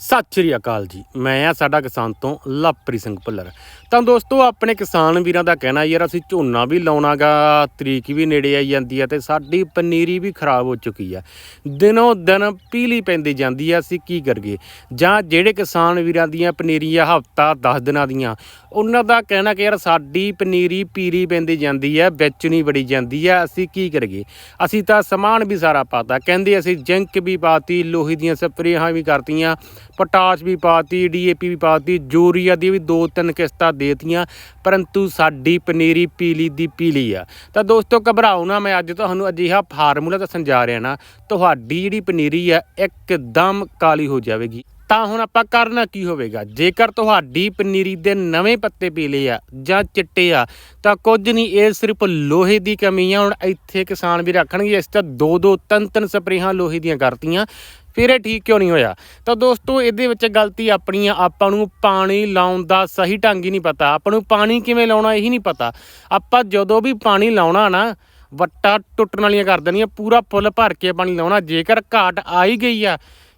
ਸਤਿ ਸ਼੍ਰੀ ਅਕਾਲ ਜੀ। ਮੈਂ ਆ ਸਾਡਾ ਕਿਸਾਨ ਤੋਂ ਲਵਪ੍ਰੀਤ ਸਿੰਘ ਭੁੱਲਰ। ਤਾਂ ਦੋਸਤੋ, ਆਪਣੇ ਕਿਸਾਨ ਵੀਰਾਂ ਦਾ ਕਹਿਣਾ ਯਾਰ, ਅਸੀਂ ਝੋਨਾ ਵੀ ਲਾਉਣਾਗਾ, ਤਰੀਕ ਵੀ ਨੇੜੇ ਆਈ ਜਾਂਦੀ ਆ ਤੇ ਸਾਡੀ ਪਨੀਰੀ ਵੀ ਖਰਾਬ ਹੋ ਚੁੱਕੀ ਆ। ਦਿਨੋਂ ਦਿਨ ਪੀਲੀ ਪੈਂਦੀ ਜਾਂਦੀ ਆ, ਅਸੀਂ ਕੀ ਕਰਗੇ ਜਾਂ ਜਿਹੜੇ ਕਿਸਾਨ ਵੀਰਾਂ ਦੀਆਂ ਪਨੀਰੀਆਂ ਹਫਤਾ 10 ਦਿਨਾਂ ਦੀਆਂ, ਉਹਨਾਂ ਦਾ ਕਹਿਣਾ ਕਿ ਯਾਰ, ਸਾਡੀ ਪਨੀਰੀ ਪੀਰੀ ਪੈਂਦੀ ਜਾਂਦੀ ਆ ਵੇਚਣੀ ਬੜੀ ਜਾਂਦੀ ਆ, ਅਸੀਂ ਕੀ ਕਰਗੇ ਅਸੀਂ ਤਾਂ ਸਮਾਨ ਵੀ ਸਾਰਾ ਪਾਤਾ। ਕਹਿੰਦੇ ਅਸੀਂ ਜਿੰਕ ਵੀ ਪਾਤੀ, ਲੋਹੇ ਦੀਆਂ ਸਪਰੇਹਾਂ ਵੀ ਕਰਤੀਆਂ, ਪੋਟਾਸ਼ ਵੀ ਪਾਤੀ ਡੀਏਪੀ ਵੀ ਪਾਤੀ, ਯੂਰੀਆ ਦੀ ਵੀ ਦੋ ਤਿੰਨ ਕਿਸ਼ਤਾਂ ਦੇਤੀਆਂ, ਪਰੰਤੂ ਸਾਡੀ ਪਨੀਰੀ ਪੀਲੀ ਦੀ ਪੀਲੀ ਆ। ਤਾਂ ਦੋਸਤੋ, ਘਬਰਾਓ ਨਾ, ਮੈਂ ਅੱਜ ਤੁਹਾਨੂੰ ਅਜਿਹਾ ਫਾਰਮੂਲਾ ਦੱਸਣ ਜਾ ਰਿਹਾ ਨਾ, ਤੁਹਾਡੀ ਜਿਹੜੀ ਪਨੀਰੀ ਆ, ਇੱਕਦਮ ਕਾਲੀ ਹੋ ਜਾਵੇਗੀ। ਤਾਂ ਹੁਣ ਆਪਾਂ ਕਰਨਾ ਕੀ ਹੋਵੇਗਾ? ਜੇਕਰ ਤੁਹਾਡੀ ਪਨੀਰੀ ਦੇ ਨਵੇਂ ਪੱਤੇ ਪੀਲੇ ਆ ਜਾਂ ਚਿੱਟੇ ਆ, ਤਾਂ ਕੁਝ ਨਹੀਂ, ਇਹ ਸਿਰਫ ਲੋਹੇ ਦੀ ਕਮੀ ਆ। ਹੁਣ ਇੱਥੇ ਕਿਸਾਨ ਵੀ ਰੱਖਣਗੇ, ਇਸ ਤਾਂ ਦੋ ਦੋ ਤਿੰਨ ਤਿੰਨ ਸਪਰੇਹਾਂ ਲੋਹੇ ਦੀਆਂ ਕਰਤੀਆਂ। ਫਿਰ ਇਹ ਠੀਕ ਕਿਉਂ ਨਹੀਂ ਹੋਇਆ? ਤਾਂ ਦੋਸਤੋ, ਇਹਦੇ ਵਿੱਚ ਗਲਤੀ ਆਪਣੀ ਆ। ਆਪਾਂ ਨੂੰ ਪਾਣੀ ਲਾਉਣ ਦਾ ਸਹੀ ਢੰਗ ਹੀ ਨਹੀਂ ਪਤਾ। ਆਪਾਂ ਨੂੰ ਪਾਣੀ ਕਿਵੇਂ ਲਾਉਣਾ ਇਹੀ ਨਹੀਂ ਪਤਾ। ਆਪਾਂ ਜਦੋਂ ਵੀ ਪਾਣੀ ਲਾਉਣਾ ਨਾ, ਵੱਟਾ ਟੁੱਟਣ ਵਾਲੀਆਂ ਕਰ ਦੇਣੀਆਂ, ਪੂਰਾ ਫੁੱਲ ਭਰ ਕੇ ਪਾਣੀ ਲਾਉਣਾ। ਜੇਕਰ ਘਾਟ ਆ ਹੀ ਗਈ ਆ,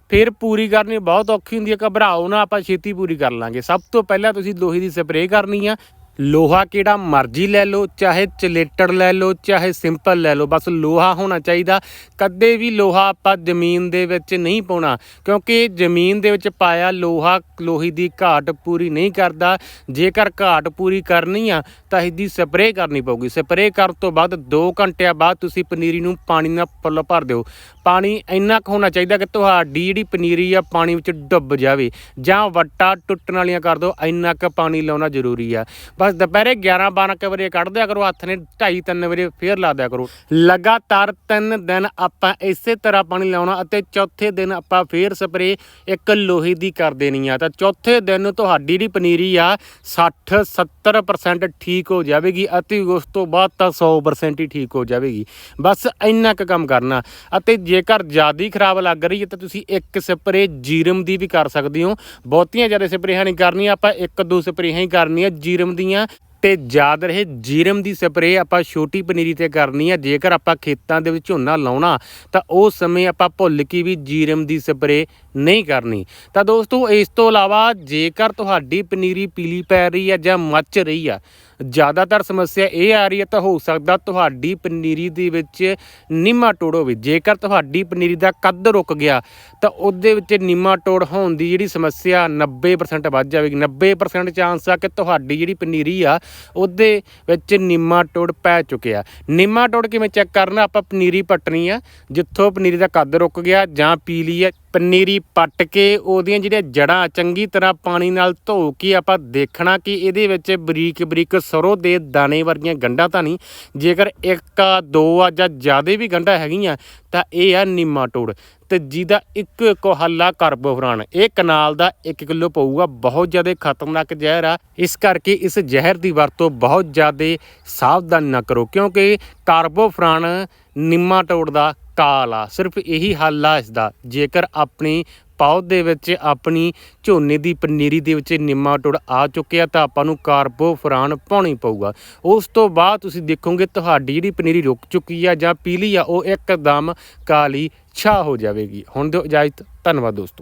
ਫਿਰ ਪੂਰੀ ਕਰਨੀ ਬਹੁਤ ਔਖੀ ਹੁੰਦੀ ਹੈ ਘਬਰਾਓ ਨਾ, ਆਪਾਂ ਛੇਤੀ ਪੂਰੀ ਕਰ ਲਾਂਗੇ। ਸਭ ਤੋਂ ਪਹਿਲਾਂ ਤੁਸੀਂ ਲੋਹੇ ਦੀ ਸਪਰੇਅ ਕਰਨੀ ਆ। ਲੋਹਾ ਕਿਹੜਾ ਮਰਜ਼ੀ ਲੈ ਲਓ, ਚਾਹੇ ਚਲੇਟੜ ਲੈ ਲਓ, ਚਾਹੇ ਸਿੰਪਲ ਲੈ ਲਓ, ਬਸ ਲੋਹਾ ਹੋਣਾ ਚਾਹੀਦਾ। ਕਦੇ ਵੀ ਲੋਹਾ ਆਪਾਂ ਜ਼ਮੀਨ ਦੇ ਵਿੱਚ ਨਹੀਂ ਪਾਉਣਾ, ਕਿਉਂਕਿ ਜ਼ਮੀਨ ਦੇ ਵਿੱਚ ਪਾਇਆ ਲੋਹਾ ਲੋਹੀ ਦੀ ਘਾਟ ਪੂਰੀ ਨਹੀਂ ਕਰਦਾ। ਜੇਕਰ ਘਾਟ ਪੂਰੀ ਕਰਨੀ ਆ, ਤਾਂ ਇਹਦੀ ਸਪਰੇਅ ਕਰਨੀ ਪਊਗੀ। ਸਪਰੇਅ ਕਰਨ ਤੋਂ ਬਾਅਦ 2 ਘੰਟਿਆਂ ਬਾਅਦ ਤੁਸੀਂ ਪਨੀਰੀ ਨੂੰ ਪਾਣੀ ਨਾਲ ਫੁੱਲ ਭਰ ਦਿਓ। ਪਾਣੀ ਇੰਨਾ ਕੁ ਹੋਣਾ ਚਾਹੀਦਾ ਕਿ ਤੁਹਾਡੀ ਜਿਹੜੀ ਪਨੀਰੀ ਆ, ਪਾਣੀ ਵਿੱਚ ਡੁੱਬ ਜਾਵੇ। ਜਾਂ ਵੱਟਾ ਟੁੱਟਣ ਵਾਲੀਆਂ ਕਰ ਦਿਓ, ਇੰਨਾ ਕੁ ਪਾਣੀ ਲਾਉਣਾ ਜ਼ਰੂਰੀ ਆ। ਬਸ ਦੁਪਹਿਰੇ 11 12 ਕੁ ਵਜੇ ਕੱਢ ਦਿਆ ਕਰੋ, ਹੱਥ ਨੇ 2:30 3 ਵਜੇ ਫੇਰ ਲਾ ਦਿਆ ਕਰੋ। ਲਗਾਤਾਰ 3 ਦਿਨ ਆਪਾਂ ਇਸੇ ਤਰ੍ਹਾਂ ਪਾਣੀ ਲਾਉਣਾ ਅਤੇ ਚੌਥੇ ਦਿਨ ਆਪਾਂ ਫੇਰ ਸਪਰੇ ਇੱਕ ਲੋਹੇ ਦੀ ਕਰ ਦੇਣੀ ਆ। ਤਾਂ ਚੌਥੇ ਦਿਨ ਤੁਹਾਡੀ ਜਿਹੜੀ ਪਨੀਰੀ ਆ 60 70% ਠੀਕ ਹੋ ਜਾਵੇਗੀ ਅਤੇ ਉਸ ਤੋਂ ਬਾਅਦ ਤਾਂ 100% ਹੀ ਠੀਕ ਹੋ ਜਾਵੇਗੀ। ਬਸ ਇੰਨਾ ਕੁ ਕੰਮ ਕਰਨਾ। ਅਤੇ ਜੇਕਰ ਜ਼ਿਆਦਾ ਖਰਾਬ ਲੱਗ ਰਹੀ ਹੈ ਤਾਂ ਤੁਸੀਂ ਇੱਕ ਸਪਰੇ ਜੀਰਮ ਦੀ ਵੀ ਕਰ ਸਕਦੇ ਹੋ। ਬਹੁਤੀਆਂ ਜ਼ਿਆਦਾ ਸਪਰੇਹਾਂ ਨਹੀਂ ਕਰਨੀਆਂ, ਆਪਾਂ ਇੱਕ ਦੋ ਸਪਰੇਹਾਂ ਹੀ ਕਰਨੀਆਂ ਜੀਰਮ ਦੀਆਂ। Virginia ਤੇ ਯਾਦ ਰਹੇ ਜੀਰਮ ਦੀ ਸਪਰੇਅ ਆਪਾਂ ਛੋਟੀ ਪਨੀਰੀ ਤੇ ਕਰਨੀ ਆ। ਜੇਕਰ ਆਪਾਂ ਖੇਤਾਂ ਦੇ ਵਿੱਚ ਝੋਨਾ ਲਾਉਣਾ, ਤਾਂ ਉਸ ਸਮੇਂ ਆਪਾਂ ਭੁੱਲ ਕੇ ਵੀ ਜੀਰਮ ਦੀ ਸਪਰੇਅ ਨਹੀਂ ਕਰਨੀ। ਤਾਂ ਦੋਸਤੋ, ਇਸ ਤੋਂ ਇਲਾਵਾ ਜੇਕਰ ਤੁਹਾਡੀ ਪਨੀਰੀ ਪੀਲੀ ਪੈ ਰਹੀ ਆ ਜਾਂ ਮੱਚ ਰਹੀ ਆ, ਜ਼ਿਆਦਾਤਰ ਸਮੱਸਿਆ ਇਹ ਆ ਰਹੀ ਹੈ ਤਾਂ ਹੋ ਸਕਦਾ ਤੁਹਾਡੀ ਪਨੀਰੀ ਦੇ ਵਿੱਚ ਨਿਮਾਟੋਡ ਹੋਵੇ। ਜੇਕਰ ਤੁਹਾਡੀ ਪਨੀਰੀ ਦਾ ਕੱਦ ਰੁਕ ਗਿਆ, ਤਾਂ ਉਹਦੇ ਵਿੱਚ ਨਿਮਾਟੋਡ ਹੋਣ ਦੀ ਜਿਹੜੀ ਸਮੱਸਿਆ 90% ਵੱਧ ਜਾਵੇਗੀ। 90% ਚਾਂਸ ਆ ਕਿ ਤੁਹਾਡੀ ਜਿਹੜੀ ਪਨੀਰੀ ਆ ਉਹਦੇ ਵਿੱਚ ਨਿਮਾਟੋਡ ਪੈ ਚੁੱਕਿਆ। ਨਿਮਾਟੋਡ ਕਿਵੇਂ ਚੈੱਕ ਕਰਨਾ? ਆਪਾਂ ਪਨੀਰੀ ਪੱਟਣੀ ਆ, ਜਿੱਥੋਂ ਪਨੀਰੀ ਦਾ ਕੱਦ ਰੁਕ ਗਿਆ ਜਾਂ ਪੀਲੀ ਆ ਪਨੀਰੀ ਪੱਟ ਕੇ ਉਹਦੀਆਂ ਜਿਹੜੀਆਂ ਜੜਾਂ ਚੰਗੀ ਤਰ੍ਹਾਂ ਪਾਣੀ ਨਾਲ ਧੋ ਕੇ ਆਪਾਂ ਦੇਖਣਾ ਕਿ ਇਹਦੇ ਵਿੱਚ ਬਰੀਕ ਬਰੀਕ ਸਰੋਂ ਦੇ ਦਾਣੇ ਵਰਗੀਆਂ ਗੰਢਾਂ ਤਾਂ ਨਹੀਂ। ਜੇਕਰ ਇੱਕ ਆ, ਦੋ ਆ ਜਾਂ ਜ਼ਿਆਦਾ ਵੀ ਗੰਢਾਂ ਹੈਗੀਆਂ, ਤਾਂ ਇਹ ਆ ਨਿਮਾਟੋਡ ਤੇ ਜਿਹਦਾ ਇੱਕ ਇੱਕ ਹੱਲਾ ਕਾਰਬੋਫਰਾਨ ਇਹ ਕਨਾਲ ਦਾ 1 ਕਿਲੋ ਪਊਗਾ, ਬਹੁਤ ਜ਼ਿਆਦਾ ਖਤਰਨਾਕ ਜ਼ਹਿਰ ਆ। ਇਸ ਕਰਕੇ ਇਸ ਜ਼ਹਿਰ ਦੀ ਵਰਤੋਂ ਬਹੁਤ ਜ਼ਿਆਦਾ ਸਾਵਧਾਨ ਨਾ ਕਰੋ, ਕਿਉਂਕਿ ਕਾਰਬੋਫਰਾਨ ਨਿਮਾਟੋਡ ਦਾ ਕਾਲ ਆ। ਸਿਰਫ ਇਹੀ ਹੱਲ ਆ ਇਸ ਦਾ ਜੇਕਰ ਆਪਣੀ ਪੌਦ ਦੇ ਵਿੱਚ ਆਪਣੀ ਝੋਨੇ ਦੀ ਪਨੀਰੀ ਦੇ ਵਿੱਚ ਨਿਮਾਟੋਡ ਆ ਚੁੱਕਿਆ ਤਾਂ ਆਪਾਂ ਨੂੰ ਕਾਰਬੋਫਰਾਨ ਪਾਉਣੀ ਪਊਗਾ। ਉਸ ਤੋਂ ਬਾਅਦ ਤੁਸੀਂ ਦੇਖੋਗੇ ਤੁਹਾਡੀ ਜਿਹੜੀ ਪਨੀਰੀ ਰੁਕ ਚੁੱਕੀ ਆ ਜਾਂ ਪੀਲੀ ਆ, ਉਹ ਇੱਕਦਮ ਕਾਲੀ ਛਾ ਹੋ ਜਾਵੇਗੀ। ਹੁਣ ਦਿਓ ਇਜਾਜ਼ਤ। ਧੰਨਵਾਦ ਦੋਸਤੋ।